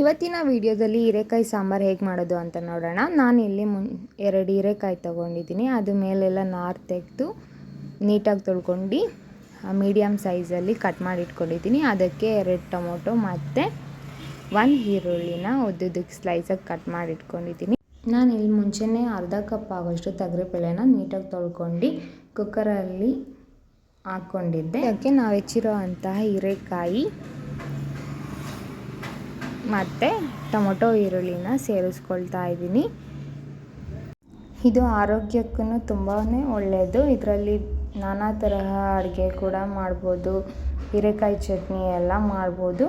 ಇವತ್ತಿನ ವಿಡಿಯೋದಲ್ಲಿ ಹೀರೆಕಾಯಿ ಸಾಂಬಾರು ಹೇಗೆ ಮಾಡೋದು ಅಂತ ನೋಡೋಣ. ನಾನು ಇಲ್ಲಿ ಮುನ್ ಎರಡು ಹೀರೆಕಾಯಿ ತೊಗೊಂಡಿದ್ದೀನಿ. ಅದು ಮೇಲೆಲ್ಲ ನಾರು ತೆಗೆದು ನೀಟಾಗಿ ತೊಳ್ಕೊಂಡು ಮೀಡಿಯಮ್ ಸೈಜಲ್ಲಿ ಕಟ್ ಮಾಡಿ ಇಟ್ಕೊಂಡಿದ್ದೀನಿ. ಅದಕ್ಕೆ ಎರಡು ಟೊಮೊಟೊ ಮತ್ತು ಒಂದು ಈರುಳ್ಳಿನ ಉದ್ದುದಕ್ಕೆ ಸ್ಲೈಸಾಗಿ ಕಟ್ ಮಾಡಿ ಇಟ್ಕೊಂಡಿದ್ದೀನಿ. ನಾನು ಇಲ್ಲಿ ಮುಂಚೆನೇ ಅರ್ಧ ಕಪ್ ಆಗೋಷ್ಟು ತೊಗರಿಬೇಳೆನ ನೀಟಾಗಿ ತೊಳ್ಕೊಂಡು ಕುಕ್ಕರಲ್ಲಿ ಹಾಕ್ಕೊಂಡಿದ್ದೆ ಅದಕ್ಕೆ ನಾವು ಹೆಚ್ಚಿರೋ ಅಂತಹ ಹೀರೆಕಾಯಿ ಮತ್ತು ಟೊಮೊಟೊ ಈರುಳ್ಳಿನ ಸೇರಿಸ್ಕೊಳ್ತಾ ಇದ್ದೀನಿ. ಇದು ಆರೋಗ್ಯಕ್ಕೂ ತುಂಬಾ ಒಳ್ಳೆಯದು ಇದರಲ್ಲಿ ನಾನಾ ತರಹ ಅಡುಗೆ ಕೂಡ ಮಾಡ್ಬೋದು. ಹೀರೆಕಾಯಿ ಚಟ್ನಿ ಎಲ್ಲ ಮಾಡ್ಬೋದು.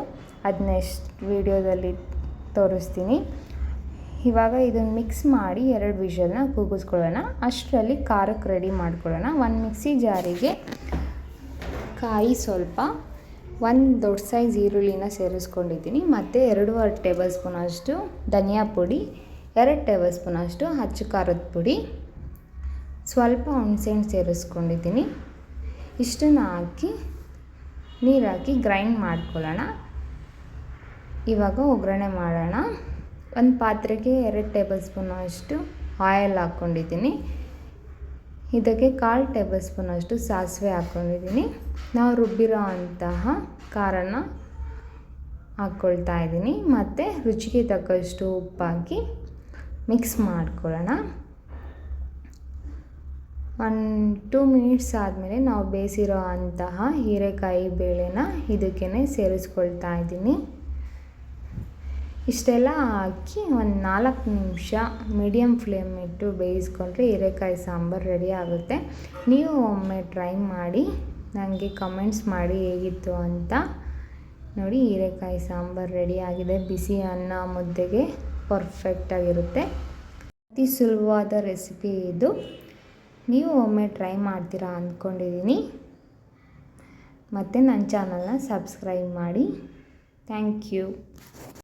ಅದು ನೆಕ್ಸ್ಟ್ ವೀಡಿಯೋದಲ್ಲಿ ತೋರಿಸ್ತೀನಿ. ಇವಾಗ ಇದನ್ನು ಮಿಕ್ಸ್ ಮಾಡಿ ಎರಡು ವಿಷಲ್ನ ಕೂಗಿಸ್ಕೊಳ್ಳೋಣ ಅಷ್ಟರಲ್ಲಿ ಖಾರಕ್ಕೆ ರೆಡಿ ಮಾಡ್ಕೊಳ್ಳೋಣ. ಒಂದು ಮಿಕ್ಸಿ ಜಾರಿಗೆ ಕಾಯಿ ಸ್ವಲ್ಪ ಒಂದು ದೊಡ್ಡ ಸೈಜ್ ಈರುಳ್ಳಿನ ಸೇರಿಸ್ಕೊಂಡಿದ್ದೀನಿ. ಮತ್ತು ಎರಡೂವರೆ ಟೇಬಲ್ ಸ್ಪೂನಷ್ಟು ಧನಿಯಾ ಪುಡಿ, ಎರಡು ಟೇಬಲ್ ಸ್ಪೂನಷ್ಟು ಹಚ್ಚು ಖಾರದ ಪುಡಿ, ಸ್ವಲ್ಪ ಹುಣಸೆಹಣ್ಣು ಸೇರಿಸ್ಕೊಂಡಿದ್ದೀನಿ. ಇಷ್ಟನ್ನು ಹಾಕಿ ನೀರಾಕಿ ಗ್ರೈಂಡ್ ಮಾಡ್ಕೊಳ್ಳೋಣ. ಇವಾಗ ಒಗ್ಗರಣೆ ಮಾಡೋಣ. ಒಂದು ಪಾತ್ರೆಗೆ ಎರಡು ಟೇಬಲ್ ಸ್ಪೂನಷ್ಟು ಆಯಲ್ ಹಾಕ್ಕೊಂಡಿದ್ದೀನಿ ಇದಕ್ಕೆ ಕಾಲು ಟೇಬಲ್ ಸ್ಪೂನಷ್ಟು ಸಾಸಿವೆ ಹಾಕ್ಕೊಂಡಿದ್ದೀನಿ ನಾವು ರುಬ್ಬಿರೋ ಅಂತಹ ಖಾರನ ಹಾಕ್ಕೊಳ್ತಾ ಇದ್ದೀನಿ. ಮತ್ತು ರುಚಿಗೆ ತಕ್ಕಷ್ಟು ಉಪ್ಪಾಕಿ ಮಿಕ್ಸ್ ಮಾಡ್ಕೊಳ್ಳೋಣ. ಒನ್, ಟೂ ಮಿನಿಟ್ಸ್ ಆದಮೇಲೆ ನಾವು ಬೇಯಿಸಿರೋ ಅಂತಹ ಹೀರೆಕಾಯಿ ಬೇಳೆನ ಇದಕ್ಕೇ ಸೇರಿಸ್ಕೊಳ್ತಾ ಇದ್ದೀನಿ. ಇಷ್ಟೆಲ್ಲ ಹಾಕಿ ಒಂದು ನಾಲ್ಕು ನಿಮಿಷ ಮೀಡಿಯಮ್ ಫ್ಲೇಮ್ ಇಟ್ಟು ಬೇಯಿಸ್ಕೊಂಡ್ರೆ ಹೀರೆಕಾಯಿ ಸಾಂಬಾರು ರೆಡಿ ಆಗುತ್ತೆ. ನೀವು ಒಮ್ಮೆ ಟ್ರೈ ಮಾಡಿ ನನಗೆ ಕಮೆಂಟ್ಸ್ ಮಾಡಿ ಹೇಗಿತ್ತು ಅಂತ ನೋಡಿ ಹೀರೆಕಾಯಿ ಸಾಂಬಾರು ಆಗಿದೆ. ಬಿಸಿ ಅನ್ನ ಮುದ್ದೆಗೆ ಪರ್ಫೆಕ್ಟಾಗಿರುತ್ತೆ ಅತಿ ಸುಲಭವಾದ ರೆಸಿಪಿ ಇದು. ನೀವು ಒಮ್ಮೆ ಟ್ರೈ ಮಾಡ್ತೀರಾ ಅಂದ್ಕೊಂಡಿದ್ದೀನಿ ಮತ್ತು ನನ್ನ ಚಾನಲ್ನ ಸಬ್ಸ್ಕ್ರೈಬ್ ಮಾಡಿ. Thank you